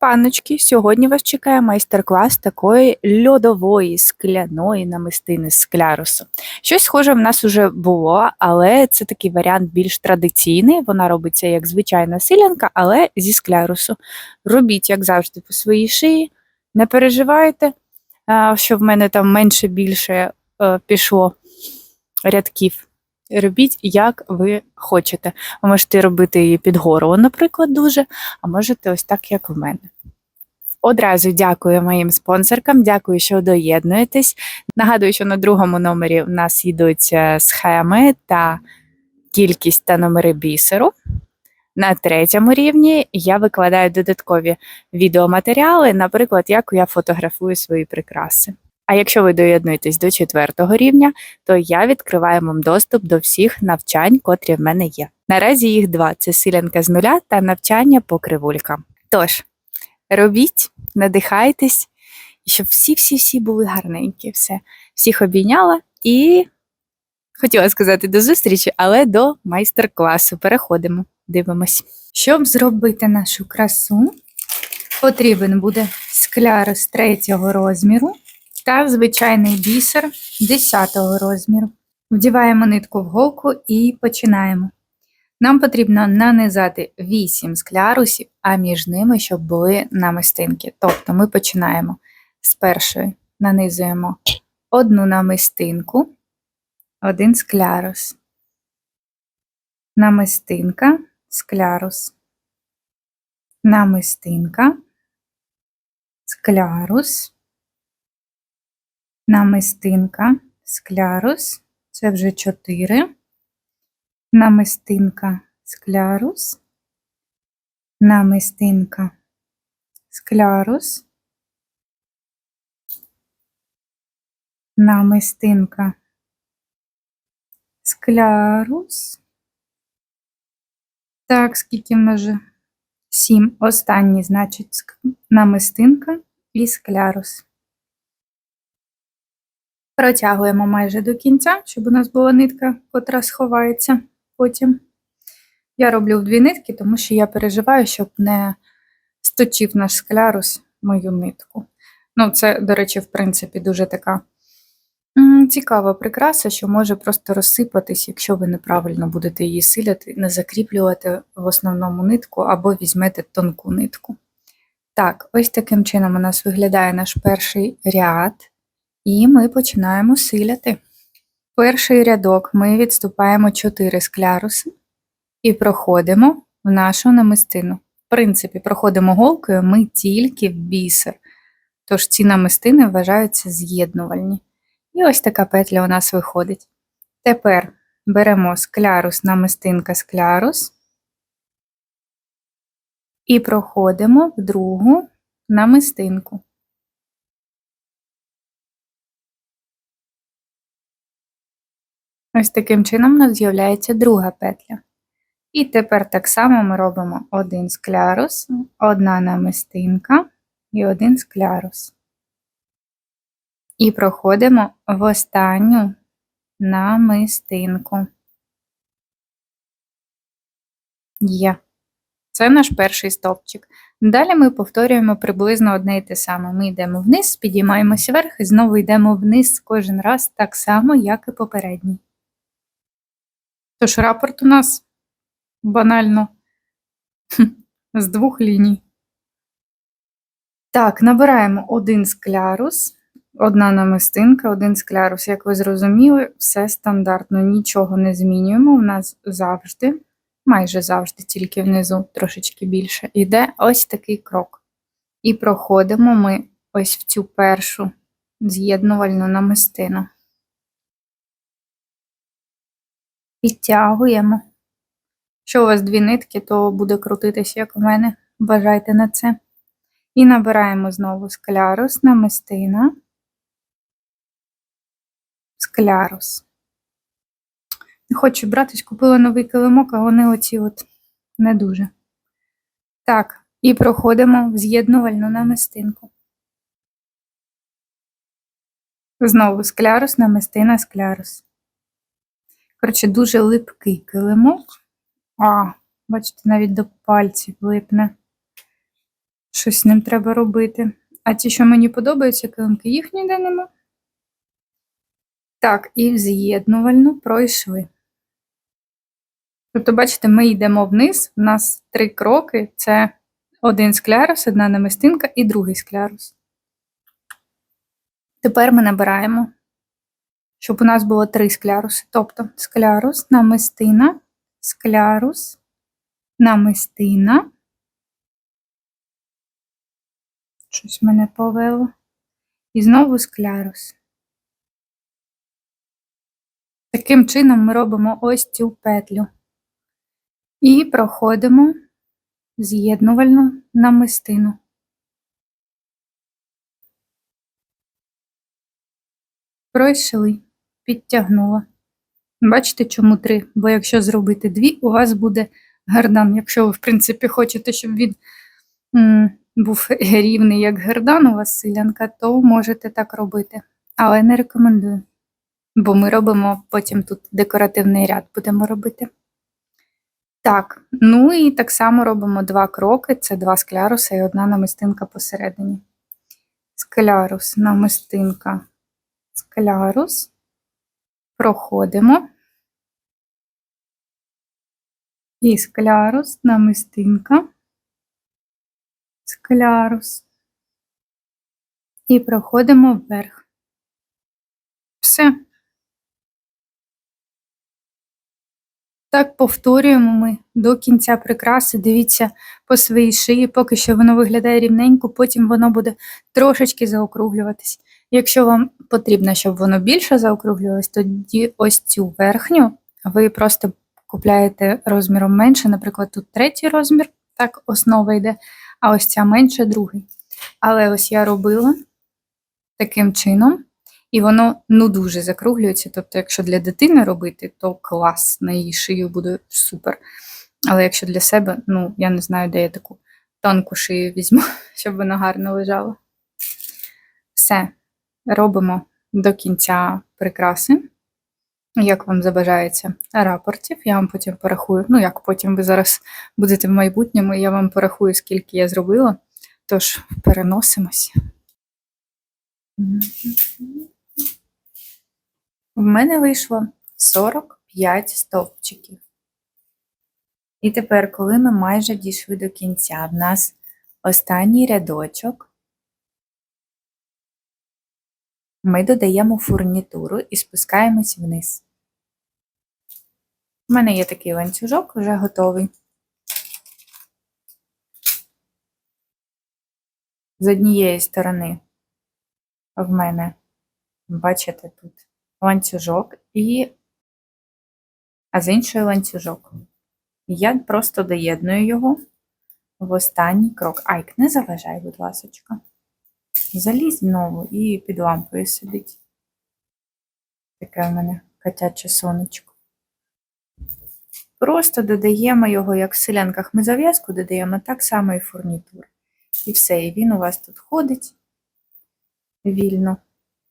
Панночки, сьогодні вас чекає майстер-клас такої льодової скляної намистини з склярусу. Щось схоже в нас уже було, але це такий варіант більш традиційний. Вона робиться як звичайна силянка, але зі склярусу. Робіть, як завжди, по своїй шиї. Не переживайте, що в мене там менше більше е, пішло рядків. Робіть, як ви хочете. Ви можете робити її під горло, наприклад, дуже, а можете ось так, як в мене. Одразу дякую моїм спонсоркам, дякую, що доєднуєтесь. Нагадую, що на другому номері в нас йдуть е, схеми та кількість та номери бісеру. На третьому рівні я викладаю додаткові відеоматеріали, наприклад, як я фотографую свої прикраси. А якщо ви доєднуєтесь до четвертого рівня, то я відкриваю вам доступ до всіх навчань, котрі в мене є. Наразі їх два: це силянка з нуля та навчання по кривулькам. Тож, робіть, надихайтесь, щоб всі-всі-всі були гарненькі. Все. Всіх обійняла і хотіла сказати до зустрічі, але до майстер-класу. Переходимо, дивимось. Щоб зробити нашу красу, потрібен буде скляр з третього розміру та звичайний бісер 10 розміру. Вдіваємо нитку в голку і починаємо. Нам потрібно нанизати 8 склярусів, а між ними, щоб були намистинки. Тобто ми починаємо з першої нанизуємо одну намистинку, один склярус, намистинка, склярус, намистинка, склярус, намистинка, склярус, це вже 4 намистинка склярус, намистинка склярус, намистинка склярус. Так, скільки в нас же? Сім. Останній, значить, намистинка і склярус. Протягуємо майже до кінця, щоб у нас була нитка, котра сховається потім. Я роблю в дві нитки, тому що я переживаю, щоб не сточив наш склярус мою нитку. Ну, це, до речі, в принципі, дуже така цікава прикраса, що може просто розсипатись, якщо ви неправильно будете її силяти, не закріплювати в основному нитку або візьмете тонку нитку. Так, ось таким чином у нас виглядає наш перший ряд. І ми починаємо силяти. Перший рядок ми відступаємо 4 скляруси і проходимо в нашу намистину. В принципі, проходимо голкою ми тільки в бісер. Тож ці намистини вважаються з'єднувальні. І ось така петля у нас виходить. Тепер беремо склярус, намистинка склярус і проходимо в другу намистинку. Ось таким чином у нас з'являється друга петля. І тепер так само ми робимо один склярус, одна намистинка і один склярус. І проходимо в останню намистинку. Є. Це наш перший стовпчик. Далі ми повторюємо приблизно одне і те саме. Ми йдемо вниз, підіймаємося вверх і знову йдемо вниз кожен раз так само, як і попередній. Тож рапорт у нас банально з двох ліній. Так, набираємо один склярус, одна намистинка, один склярус. Як ви зрозуміли, все стандартно, нічого не змінюємо. У нас завжди, майже завжди, тільки внизу трошечки більше, йде ось такий крок. І проходимо ми ось в цю першу з'єднувальну намистину. Підтягуємо. Якщо у вас дві нитки, то буде крутитися, як у мене. Бажайте на це. І набираємо знову склярус, намистина, склярус. Не хочу братись, купила новий килимок, а вони оці от не дуже. Так, і проходимо в з'єднувальну намистинку. Знову склярус, намистина, склярус. Коротше, дуже липкий килимок. А, бачите, навіть до пальців липне. Щось з ним треба робити. А ті, що мені подобаються, килимки, їх ніде нема. Так, і в з'єднувальну пройшли. Тобто, бачите, ми йдемо вниз, у нас три кроки: це один склярус, одна намистинка і другий склярус. Тепер ми набираємо, щоб у нас було три скляруси. Тобто склярус, намистина, склярус, намистина. Щось мене повело. І знову склярус. Таким чином ми робимо ось цю петлю. І проходимо з'єднувальну намистину. Пройшли, підтягнула. Бачите, чому три? Бо якщо зробити дві, у вас буде гердан. Якщо ви, в принципі, хочете, щоб він м, був рівний, як гердан у вас силянка, то можете так робити. Але не рекомендую. Бо ми робимо потім тут декоративний ряд будемо робити. Так, ну і так само робимо два кроки: це два скляруси і одна намистинка посередині. Склярус, намистинка, склярус. Проходимо. І склярус, намистинка, склярус. І проходимо вверх. Все. Так повторюємо ми до кінця прикраси. Дивіться по своїй шиї, поки що воно виглядає рівненько, потім воно буде трошечки заокруглюватись. Якщо вам потрібно, щоб воно більше заокруглювалось, тоді ось цю верхню ви просто купляєте розміром менше. Наприклад, тут третій розмір, так, основа йде, а ось ця менше другий. Але ось я робила таким чином. І воно ну дуже закруглюється. Тобто, якщо для дитини робити, то клас на її шию буде супер. Але якщо для себе, ну я не знаю, де я таку тонку шию візьму, щоб вона гарно лежала. Все, робимо до кінця прикраси. Як вам забажається рапортів, я вам потім порахую. Ну, як потім ви зараз будете в майбутньому, я вам порахую, скільки я зробила. Тож, переносимось. В мене вийшло 45 стовпчиків. І тепер, коли ми майже дійшли до кінця, в нас останній рядочок, ми додаємо фурнітуру і спускаємось вниз. У мене є такий ланцюжок вже готовий. З однієї сторони в мене, бачите, тут ланцюжок і а з іншої ланцюжок. Я просто доєдную його в останній крок. Айк, не заважай, будь ласочка. Залізь знову і під лампою сидить. Таке в мене котяче сонечко. Просто додаємо його, як в селянках ми зав'язку додаємо, так само і фурнітур. І все, і він у вас тут ходить вільно.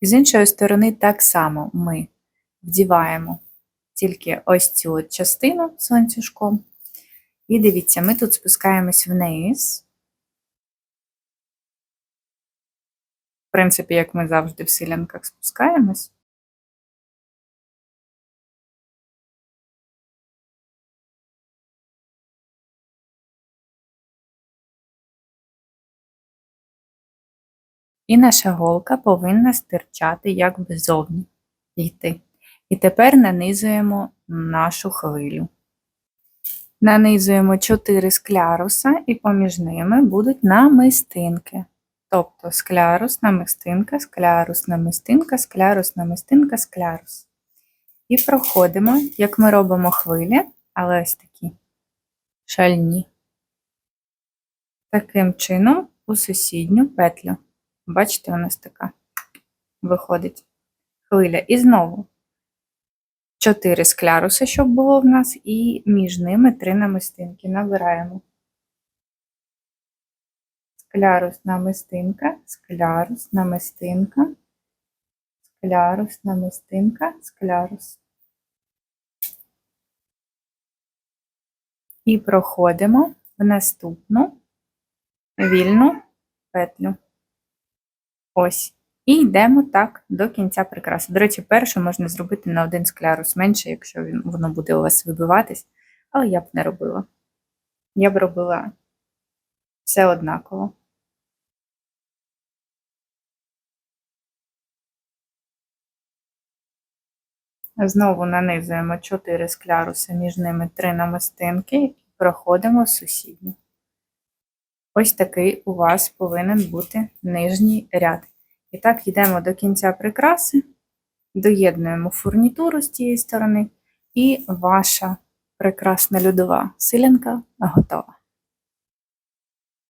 І з іншої сторони, так само ми вдіваємо тільки ось цю от частину з. І дивіться, ми тут спускаємось вниз. В принципі, як ми завжди в селянках спускаємось. І наша голка повинна стирчати якби ззовні йти. І тепер нанизуємо нашу хвилю. Нанизуємо 4 скляруса, і поміж ними будуть намистинки. Тобто склярус, намистинка, склярус, намистинка, склярус, намистинка, склярус. І проходимо, як ми робимо хвилі, але ось такі шальні. Таким чином у сусідню петлю. Бачите, у нас така виходить хвиля. І знову 4 скляруси, щоб було в нас, і між ними 3 намистинки. Набираємо. Склярус намистинка, склярус, намистинка, склярус, намистинка, склярус. І проходимо в наступну вільну петлю. Ось. І йдемо так до кінця прикраси. До речі, першу можна зробити на один склярус менше, якщо воно буде у вас вибиватись, але я б не робила. Я б робила все однаково. Знову нанизуємо 4 скляруси, між ними 3 намистинки і проходимо сусідню. Ось такий у вас повинен бути нижній ряд. І так йдемо до кінця прикраси, доєднуємо фурнітуру з тієї сторони, і ваша прекрасна льодова силянка готова.